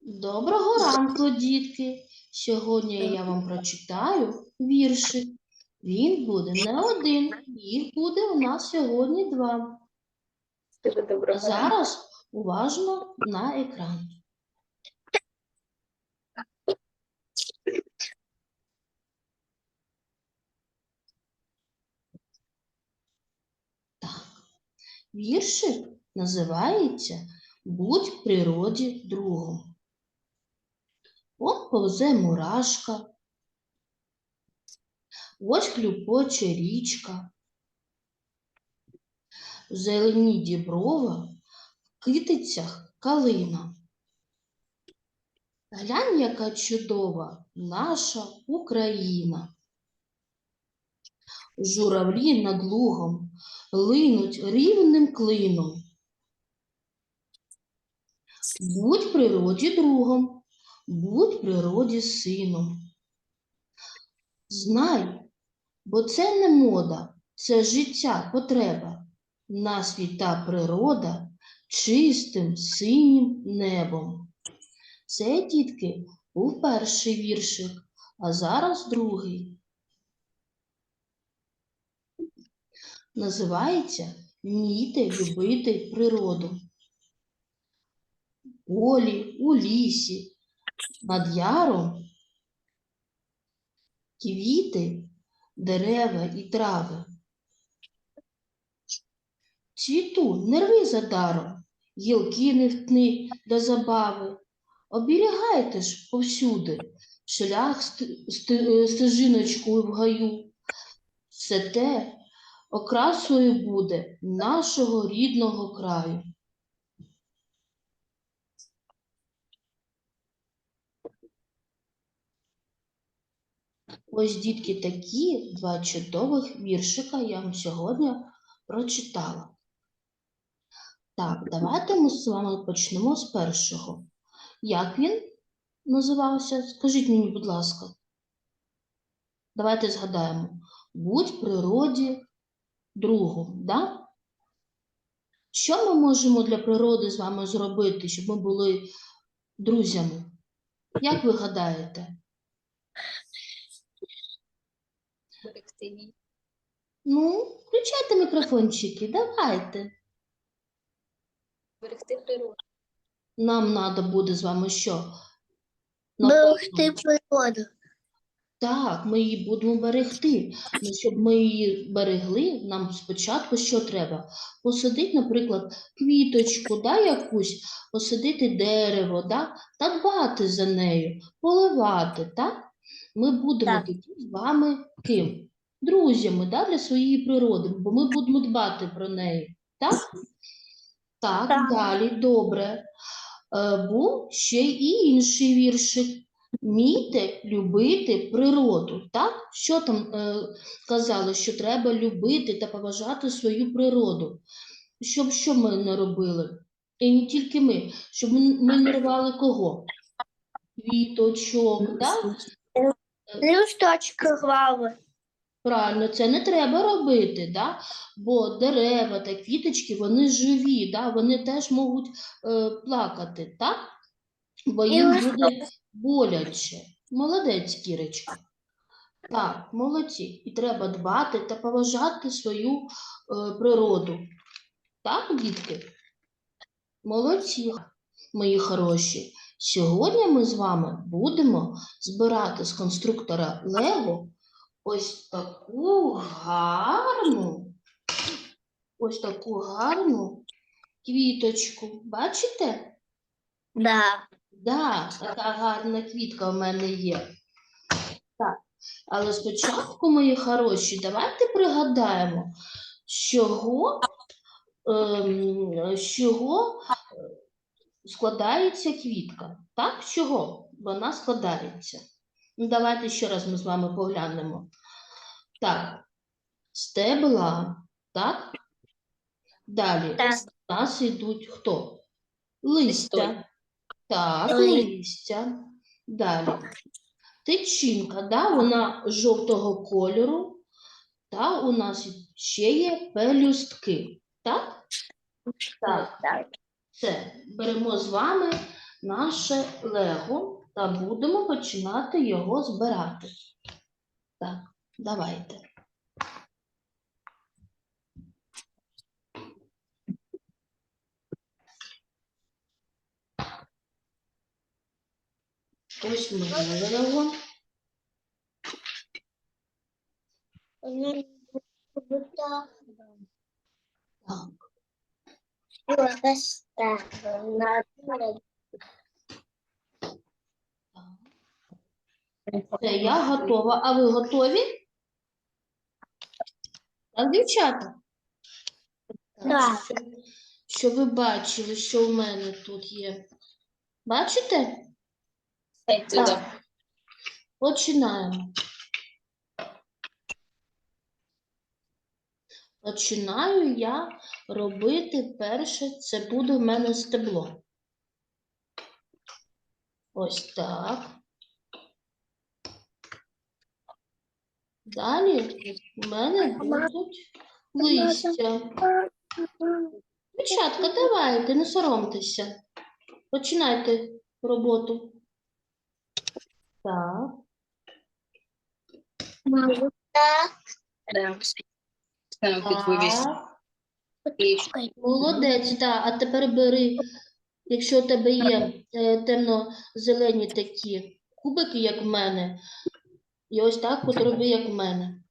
Доброго ранку, дітки! Сьогодні я вам прочитаю віршик. Він буде не один, їх буде у нас сьогодні два. Ранку. Зараз уважно на екран. Віршик називається Будь природі другом. От повзе мурашка, ось хлюпоче річка. В зелені діброва, в китицях калина. Глянь, яка чудова наша Україна. Журавлі над лугом линуть рівним клином. Будь природі другом, будь природі сином. Знай, бо це не мода, це життя потреба. Нас віта природа чистим синім небом. Це, дітки, був перший віршик, а зараз другий. Називається Вмійте любити природу. Полі, у лісі, над яром квіти, дерева і трави. Цвіту, не рви за даром, гілки не втни до забави. Оберігайте ж повсюди шлях е, стежиночкою в гаю. Все те окрасою буде нашого рідного краю. Ось, дітки, такі два чудових віршика я вам сьогодні прочитала. Так, давайте ми з вами почнемо з першого. Як він називався? Скажіть мені, будь ласка. Давайте згадаємо. Будь природі другом, да? Що ми можемо для природи з вами зробити, щоб ми були друзями? Як ви гадаєте? Берегти. Ну, включайте мікрофончики, давайте. Берегти природу. Нам треба буде з вами що? Берегти природу. Так, ми її будемо берегти. Ну, щоб ми її берегли, нам спочатку що треба? Посадити, наприклад, квіточку, да, якусь, посадити дерево, да, та дбати за нею, поливати, так? Ми будемо Так. тоді з вами ким? Друзями да, для своєї природи, бо ми будемо дбати про неї. Так? Так, Так. далі, добре. Е, Був ще й інший віршик. Вмійте любити природу. Так? Що там е, казали, що треба любити та поважати свою природу. Щоб що ми не робили? І не тільки ми, щоб ми, ми не рвали кого? Квіточок, так? Листочки рвали. Правильно, це не треба робити, да? бо дерева та квіточки, вони живі, да? вони теж можуть е, плакати, так? Бо їм буде боляче. Молодець, Кірочка. Так, молодці. І треба дбати та поважати свою е, природу. Так, дітки? Молодці, мої хороші. Сьогодні ми з вами будемо збирати з конструктора Лего ось таку гарну, ось таку гарну квіточку. Бачите? Да. Да, така гарна квітка в мене є. Так, але спочатку, мої хороші, давайте пригадаємо, чого, ем, чого складається квітка. Так, чого вона складається? Ну, давайте ще раз ми з вами поглянемо. Так, стебла, так? Далі Так. у нас йдуть хто? Листя. Так, Листя. Далі. Тичинка, да? вона жовтого кольору. Та у нас ще є пелюстки. Так? Так. Так. Це беремо з вами наше лего та будемо починати його збирати. Так, давайте. Ось ми. Ну, так. Так. Поставила. Все, я готова. А ви готові? Так, дівчата? Так. Щоб ви бачили, що в мене тут є. Бачите? Так. Починаємо. Починаю я робити перше, це буде в мене стебло. Ось так. Далі в мене будуть листя. Дівчатка, давайте, не соромтеся. Починайте роботу. Так. Так. Молодець, так. А тепер бери, якщо у тебе є е, темно-зелені такі кубики, як в мене, і ось так от роби, як в мене.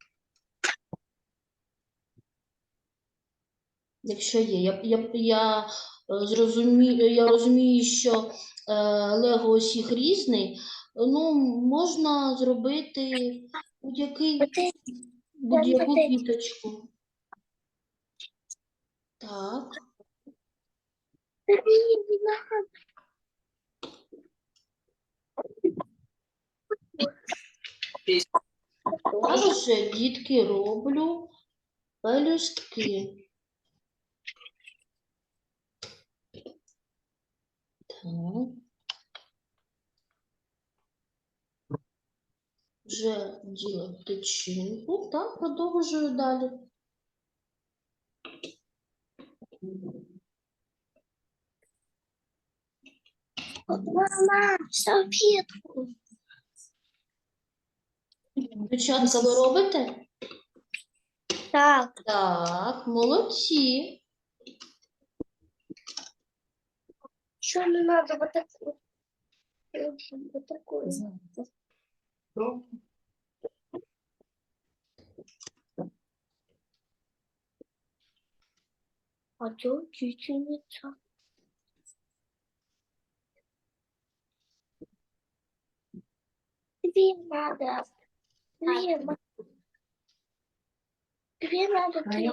Якщо є. Я, я, я, е, зрозумію, я розумію, що е, Лего усіх різний, ну, можна зробити будь-який будь-яку квіточку. Так. Я вже, дітки, роблю пелюстки. Так. Вже діла тичинку, так, продовжую далі. Мама, салфетку. Дівчатка, ви робите? Так. Так, молодці. Что не надо вот такую? Вот такую. А что чеченица? Две надо. Две надо. Две надо. три.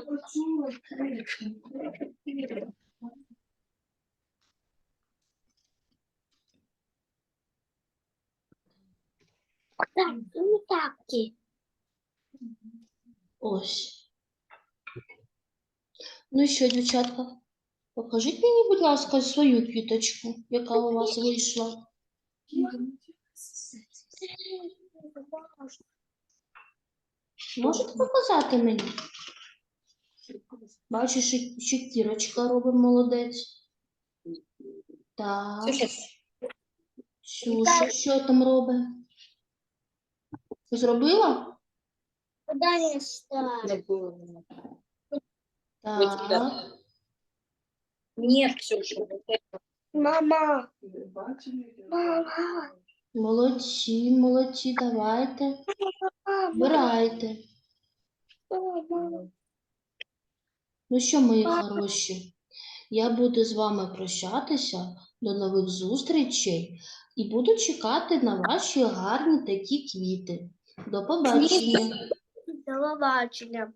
Так, ну тапки. Ось. Ну що, дівчатка, покажіть мені, будь ласка, свою квіточку, яка у вас вийшла. Можете показати мені? Бачу, що, що кірочка робить молодець. Так. Ксюша, що там робить? Зробила? Куда? Так. Нет, Ксюша, вот это. Мама, мама, Молодці, молодці, давайте. мама, Вбирайте. Ну що, мої хороші, я буду з вами прощатися. До нових зустрічей і буду чекати на ваші гарні такі квіти. До побачення. Телебачення.